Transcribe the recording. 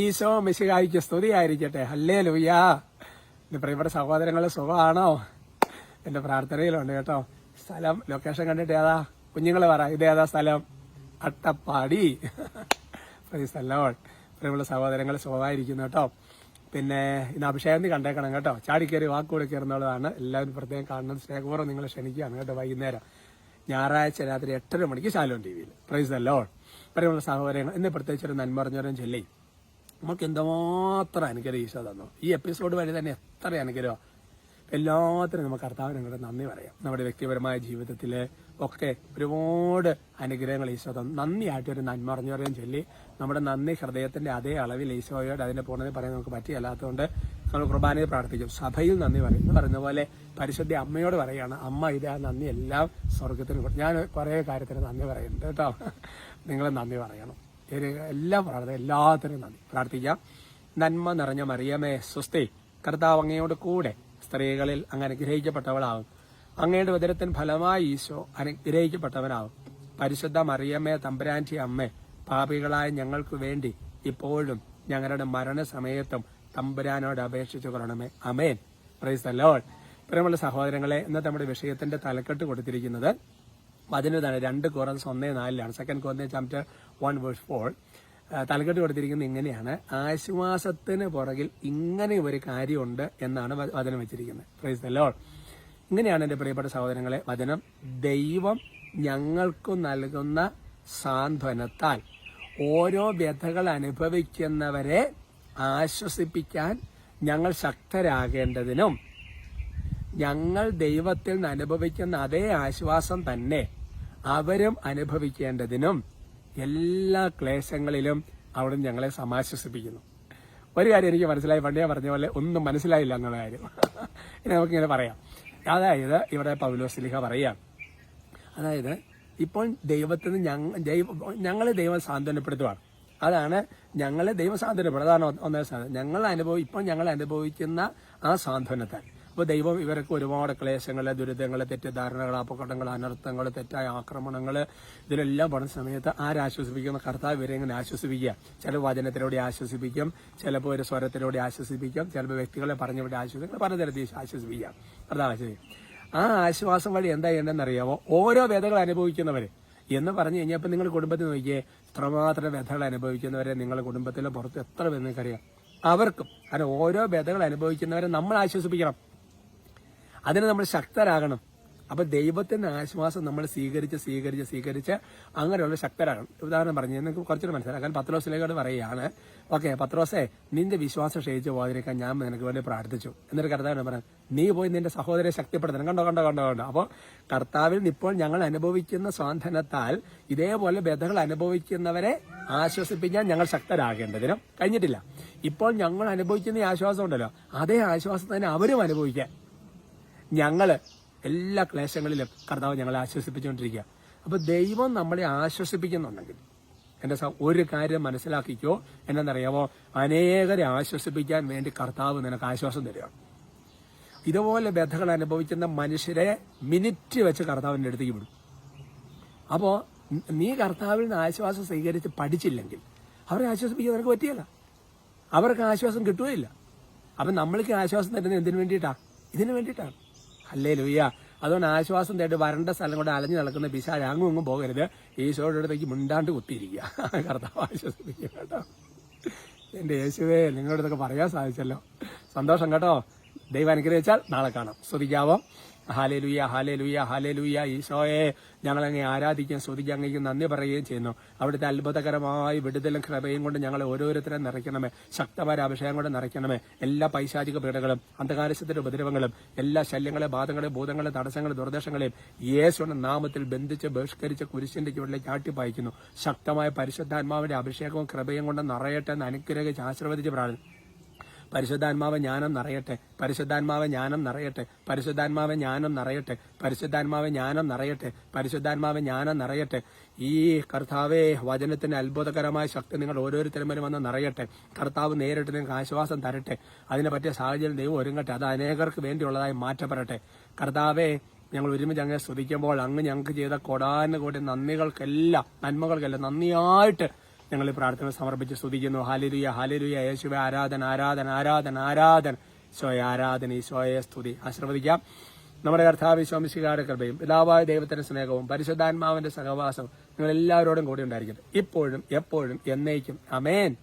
ഈശോ മിശിഹായിക്ക് സ്തുതിയായിരിക്കട്ടെ. അല്ലേ ലുയാ എന്റെ പ്രിയപ്പെട്ട സഹോദരങ്ങളെ സുഖമാണോ? എന്റെ പ്രാർത്ഥനയിലുണ്ട് കേട്ടോ. സ്ഥലം ലൊക്കേഷൻ കണ്ടിട്ട് ഏതാ? കുഞ്ഞുങ്ങൾ പറ ഇത് ഏതാ സ്ഥലം? അട്ടപ്പാടി. സ്ഥലം പ്രിയമുള്ള സഹോദരങ്ങൾ സുഖമായിരിക്കുന്നു കേട്ടോ. പിന്നെ ഇന്ന് അഭിഷേകം കണ്ടേക്കണം കേട്ടോ. ചാടിക്കയറി വാക്കുകൂടെ കയറുന്നുള്ളതാണ് എല്ലാവരും പ്രത്യേകം കാണുന്നത് സ്നേഹപൂർവം നിങ്ങളെ ക്ഷണിക്കുകയാണ് കേട്ടോ വൈകുന്നേരം. ഞായറാഴ്ച രാത്രി എട്ടര മണിക്ക് ശാലോൺ ടി വിയിൽ. പ്രൈസ് അല്ലോ പ്രിയമുള്ള സഹോദരങ്ങൾ ഇന്ന് പ്രത്യേകിച്ച് ഒരു നന്മറിഞ്ഞവരും ചൊല്ലി. നമുക്ക് എന്തുമാത്രം അനുഗ്രഹം ഈശോ തന്നു. ഈ എപ്പിസോഡ് വഴി തന്നെ എത്ര അനുഗ്രഹം. എല്ലാത്തിനും നമുക്ക് കർത്താവിനോട് നന്ദി പറയാം. നമ്മുടെ വ്യക്തിപരമായ ജീവിതത്തിൽ ഒക്കെ ഒരുപാട് അനുഗ്രഹങ്ങൾ ഈശോ തന്നു. നന്ദിയായിട്ട് ഒരു നന്മ പറയാൻ ചൊല്ലി. നമ്മുടെ നന്ദി ഹൃദയത്തിന്റെ അതേ അളവിൽ ഈശോയോട് അതിന്റെ പൂർണത പറയാൻ നമുക്ക് പറ്റിയല്ലാത്തതുകൊണ്ട് നമ്മൾ കുർബാനയിൽ പ്രാർത്ഥിക്കും. സഭയിൽ നന്ദി പറയും. പറയുന്ന പോലെ പരിശുദ്ധ അമ്മയോട് പറയുകയാണ് അമ്മ ഇത് ആ നന്ദി എല്ലാം സ്വർഗത്തിന് ഞാൻ കുറേ കാര്യത്തിന് നന്ദി പറയുന്നുണ്ട് കേട്ടോ. നിങ്ങൾ നന്ദി പറയണം. എല്ലാ പ്രാർത്ഥന എല്ലാത്തിനും നന്ദി. പ്രാർത്ഥിക്കാം. നന്മ നിറഞ്ഞ മറിയമേ സ്വസ്തി. കർത്താവ് അങ്ങയോട് കൂടെ സ്ത്രീകളിൽ അങ്ങ് അനുഗ്രഹിക്കപ്പെട്ടവളാകും അങ്ങയുടെ ഉദരത്തിന് ഫലമായി ഈശോ അനുഗ്രഹിക്കപ്പെട്ടവനാകും പരിശുദ്ധ മറിയമ്മേ തമ്പുരാന്റി അമ്മേ പാപികളായ ഞങ്ങൾക്ക് വേണ്ടി ഇപ്പോഴും ഞങ്ങളുടെ മരണസമയത്തും തമ്പുരാനോട് അപേക്ഷിച്ചു കൊള്ളണമേ. അമേൻ പ്രൈസ് ലോർഡ് പ്രിയമുള്ള സഹോദരങ്ങളെ ഇന്നത്തെ നമ്മുടെ വിഷയത്തിന്റെ തലക്കെട്ട് കൊടുത്തിരിക്കുന്നത് പതിനൊന്നാണ്. രണ്ട് കോറൻസ് ഒന്നേ നാലിലാണ്. സെക്കൻഡ് കോറിന്റെ ചാപ്റ്റർ വൺ വേഴ്സ് ഫോർ തലക്കെട്ട് കൊടുത്തിരിക്കുന്നത് ഇങ്ങനെയാണ്. ആശ്വാസത്തിന് പുറകിൽ ഇങ്ങനെ ഒരു കാര്യമുണ്ട് എന്നാണ് വചനം വെച്ചിരിക്കുന്നത്. പ്രൈസ് ദ ലോർഡ് ഇങ്ങനെയാണ് എന്റെ പ്രിയപ്പെട്ട സഹോദരങ്ങളെ വചനം. ദൈവം ഞങ്ങൾക്ക് നൽകുന്ന സാന്ത്വനത്താൽ ഓരോ വ്യഥകൾ അനുഭവിക്കുന്നവരെ ആശ്വസിപ്പിക്കാൻ ഞങ്ങൾ ശക്തരാകേണ്ടതിനും ഞങ്ങൾ ദൈവത്തിൽ നിന്ന് അനുഭവിക്കുന്ന അതേ ആശ്വാസം തന്നെ അവരും അനുഭവിക്കേണ്ടതിനും എല്ലാ ക്ലേശങ്ങളിലും അവിടെ ഞങ്ങളെ സമാശ്വസിപ്പിക്കുന്നു. ഒരു കാര്യം എനിക്ക് മനസ്സിലായി. പണ്ടേ പറഞ്ഞ പോലെ ഒന്നും മനസ്സിലായില്ല എന്നുള്ള കാര്യം. ഇനി നമുക്കിങ്ങനെ പറയാം. അതായത് ഇവിടെ പൗലോസ്ലിഹ പറയാം അതായത് ഇപ്പോൾ ദൈവത്തിന് ഞങ്ങൾ ദൈവ ഞങ്ങളെ ദൈവം സാന്ത്വനപ്പെടുത്തുവാണ്. അതാണ് ഞങ്ങളെ ദൈവം സാന്ത്വനപ്പെടും അതാണ് ഒന്നേ സാധനം ഞങ്ങൾ അനുഭവം ഇപ്പോൾ ഞങ്ങൾ അനുഭവിക്കുന്ന ആ സാന്ത്വനത്താൽ. അപ്പോൾ ദൈവം ഇവർക്ക് ഒരുപാട് ക്ലേശങ്ങൾ ദുരിതങ്ങൾ തെറ്റിദ്ധാരണകൾ അപകടങ്ങൾ അനർത്ഥങ്ങൾ തെറ്റായ ആക്രമണങ്ങൾ ഇതിലെല്ലാം പറഞ്ഞ സമയത്ത് ആരാശ്വസിപ്പിക്കുന്ന കർത്താവ് ഇവരെ ഇങ്ങനെ ആശ്വസിപ്പിക്കുക. ചില വചനത്തിലൂടെ ആശ്വസിപ്പിക്കും ചിലപ്പോൾ ഒരു സ്വരത്തിലൂടെ ആശ്വസിപ്പിക്കും ചിലപ്പോൾ വ്യക്തികളെ പറഞ്ഞവിടെ ആശ്വസിക്കും പലതരത്തിൽ ആശ്വസിപ്പിക്കാം കർത്താവ് ആ ആശ്വാസം വഴി എന്താ ചെയ്യേണ്ടതെന്ന് അറിയാമോ ഓരോ വേദകൾ അനുഭവിക്കുന്നവര്. എന്ന് പറഞ്ഞു കഴിഞ്ഞപ്പോൾ നിങ്ങൾ കുടുംബത്തിൽ നോക്കിയേ ഇത്രമാത്രം വ്യഥകൾ അനുഭവിക്കുന്നവരെ നിങ്ങളുടെ കുടുംബത്തിലെ പുറത്ത് എത്ര പേർ നിങ്ങൾക്കറിയാം? അവർക്കും. കാരണം ഓരോ വ്യഥകൾ അനുഭവിക്കുന്നവരെ നമ്മൾ ആശ്വസിപ്പിക്കണം. അതിന് നമ്മൾ ശക്തരാകണം. അപ്പൊ ദൈവത്തിന്റെ ആശ്വാസം നമ്മൾ സ്വീകരിച്ച് സ്വീകരിച്ച് സ്വീകരിച്ച് അങ്ങനെയുള്ള ശക്തരാകണം. ഉദാഹരണം പറഞ്ഞു നിങ്ങൾക്ക് കുറച്ചുകൂടി മനസ്സിലാക്കാൻ പത്രോസിലേക്കോട് പറയുകയാണ് ഓക്കെ പത്രോസേ നിന്റെ വിശ്വാസം ക്ഷയിച്ച് പോകാതിരിക്കാൻ ഞാൻ നിനക്ക് വേണ്ടി പ്രാർത്ഥിച്ചു. എന്നിട്ട് കർത്താവിനെ പറഞ്ഞു നീ പോയി നിന്റെ സഹോദരെ ശക്തിപ്പെടുത്തണം. കണ്ടോ കണ്ടോ കണ്ടോ കണ്ടോ. അപ്പോൾ കർത്താവിൽ ഇപ്പോൾ ഞങ്ങൾ അനുഭവിക്കുന്ന സ്വാന്തനത്താൽ ഇതേപോലെ ബന്ധകൾ അനുഭവിക്കുന്നവരെ ആശ്വസിപ്പിക്കാൻ ഞങ്ങൾ ശക്തരാകേണ്ടതിനും കഴിഞ്ഞിട്ടില്ല. ഇപ്പോൾ ഞങ്ങൾ അനുഭവിക്കുന്ന ഈ ആശ്വാസം ഉണ്ടല്ലോ അതേ ആശ്വാസം തന്നെ അവരും അനുഭവിക്കാൻ. ഞങ്ങൾ എല്ലാ ക്ലേശങ്ങളിലും കർത്താവ് ഞങ്ങളെ ആശ്വസിപ്പിച്ചുകൊണ്ടിരിക്കുക. അപ്പൊ ദൈവം നമ്മളെ ആശ്വസിപ്പിക്കുന്നുണ്ടെങ്കിൽ സഹ- ഒരു കാര്യം മനസ്സിലാക്കിക്കോ. എന്നറിയാമോ അനേകരെ ആശ്വസിപ്പിക്കാൻ വേണ്ടി കർത്താവ് നിനക്ക് ആശ്വാസം തരികയാണ് ഇതുപോലെ ബദ്ധകൾ അനുഭവിക്കുന്ന മനുഷ്യരെ മിനിറ്റ് വെച്ച് കർത്താവിന്റെ അടുത്തേക്ക് വിടും. അപ്പോൾ നീ കർത്താവിൽ നിന്ന് ആശ്വാസം സ്വീകരിച്ച് പഠിച്ചില്ലെങ്കിൽ അവരെ ആശ്വസിപ്പിക്കാൻ നിനക്ക് പറ്റിയല്ല. അവർക്ക് ആശ്വാസം കിട്ടുകയില്ല. അപ്പൊ നമ്മൾക്ക് ആശ്വാസം തരുന്നത് എന്തിനു വേണ്ടിയിട്ടാണ് ഇതിനു വേണ്ടിയിട്ടാണ്. അല്ലേ ലൂയ്യ അതുകൊണ്ട് ആശ്വാസം തേടി വരണ്ട സ്ഥലം കൊണ്ട് അലഞ്ഞു നടക്കുന്ന പിശാൽ അങ്ങും അങ്ങും പോകരുത്. ഈശോയുടെ അടുത്തേക്ക് മുണ്ടാണ്ട് കുത്തിയിരിക്കുക. കർത്താവ് ആശ്വസിപ്പിക്കുക കേട്ടോ. എന്റെ യേശുവേ നിങ്ങളുടെ അടുത്തൊക്കെ പറയാൻ സാധിച്ചല്ലോ. സന്തോഷം കേട്ടോ. ദൈവം അനുഗ്രഹിച്ചാൽ നാളെ കാണാം. സ്തുതിക്കാവോ? ഹാലേ ലുയ്യ ഹാലേ ലുയ്യ ഹാലേ ലുയ്യ ഈശോയെ ഞങ്ങൾ അങ്ങേ ആരാധിക്കുകയും സ്തുതിക്കുക അങ്ങേക്ക് നന്ദി പറയുകയും ചെയ്യുന്നു. അവിടുത്തെ അത്ഭുതകരമായ വിടുതലും കൃപയും കൊണ്ട് ഞങ്ങളെ ഓരോരുത്തരെ നിറയ്ക്കണമേ. ശക്തമായ അഭിഷേകം കൊണ്ട് നിറയ്ക്കണമേ. എല്ലാ പൈശാചിക പീഡകളും അന്ധകാരശത്തിന്റെ ഉപദ്രവങ്ങളും എല്ലാ ശല്യങ്ങളെ ബാധങ്ങളെ ഭൂതങ്ങളെ തടസ്സങ്ങളും ദുർദേശങ്ങളെയും യേശുവിന്റെ നാമത്തിൽ ബന്ധിച്ച് ബഹിഷ്കരിച്ച് കുരിശിന്റെ ചുവടിലേക്ക് ആട്ടിപ്പായിക്കുന്നു ശക്തമായ പരിശുദ്ധാത്മാവിന്റെ അഭിഷേകവും കൃപയും കൊണ്ട് നിറയട്ടെ എന്ന് അനുഗ്രഹിച്ച് ആശീർവദിച്ച് പ്രാർത്ഥന പരിശുദ്ധാത്മാവ് ജ്ഞാനം നിറയട്ടെ. പരിശുദ്ധാത്മാവ് ജ്ഞാനം നിറയട്ടെ. പരിശുദ്ധാത്മാവ് ജ്ഞാനം നിറയട്ടെ. പരിശുദ്ധാത്മാവ് ജ്ഞാനം നിറയട്ടെ. പരിശുദ്ധാത്മാവ് ജ്ഞാനം നിറയട്ടെ. ഈ കർത്താവേ വചനത്തിന് അത്ഭുതകരമായ ശക്തി നിങ്ങൾ ഓരോരുത്തരും വന്ന് നിറയട്ടെ. കർത്താവ് നേരിട്ട് നിങ്ങൾക്ക് ആശ്വാസം തരട്ടെ. അതിനെ പറ്റിയ സാഹചര്യം ദൈവം ഒരുങ്ങട്ടെ. അത് അനേകർക്ക് വേണ്ടിയുള്ളതായി മാറ്റപ്പെടട്ടെ. കർത്താവെ ഞങ്ങൾ ഒരുമിച്ച് അങ്ങനെ സ്തുതിക്കുമ്പോൾ അങ്ങ് ഞങ്ങൾക്ക് ചെയ്ത കൊടാനുകൂടി നന്ദികൾക്കെല്ലാം നന്മകൾക്കെല്ലാം നന്ദിയായിട്ട് ഞങ്ങൾ പ്രാർത്ഥന സമർപ്പിച്ച് സ്തുതിക്കുന്നു. ഹാലിരുയ ഹാലിരുയ യേശുവെ ആരാധന ആരാധന ആരാധന ആരാധന. ഈശോയെ ആരാധന ഈശോയെ സ്തുതി. ആശ്രവദിക്കാം നമ്മുടെ കർത്താവ് സ്വാമിശികാരുടെ കൃപയും പിതാവായ ദൈവത്തിന്റെ സ്നേഹവും പരിശുദ്ധാത്മാവിന്റെ സഹവാസവും നിങ്ങൾ എല്ലാവരോടും കൂടി ഉണ്ടായിരിക്കട്ടെ. ഇപ്പോഴും എപ്പോഴും എന്നേക്കും. അമേൻ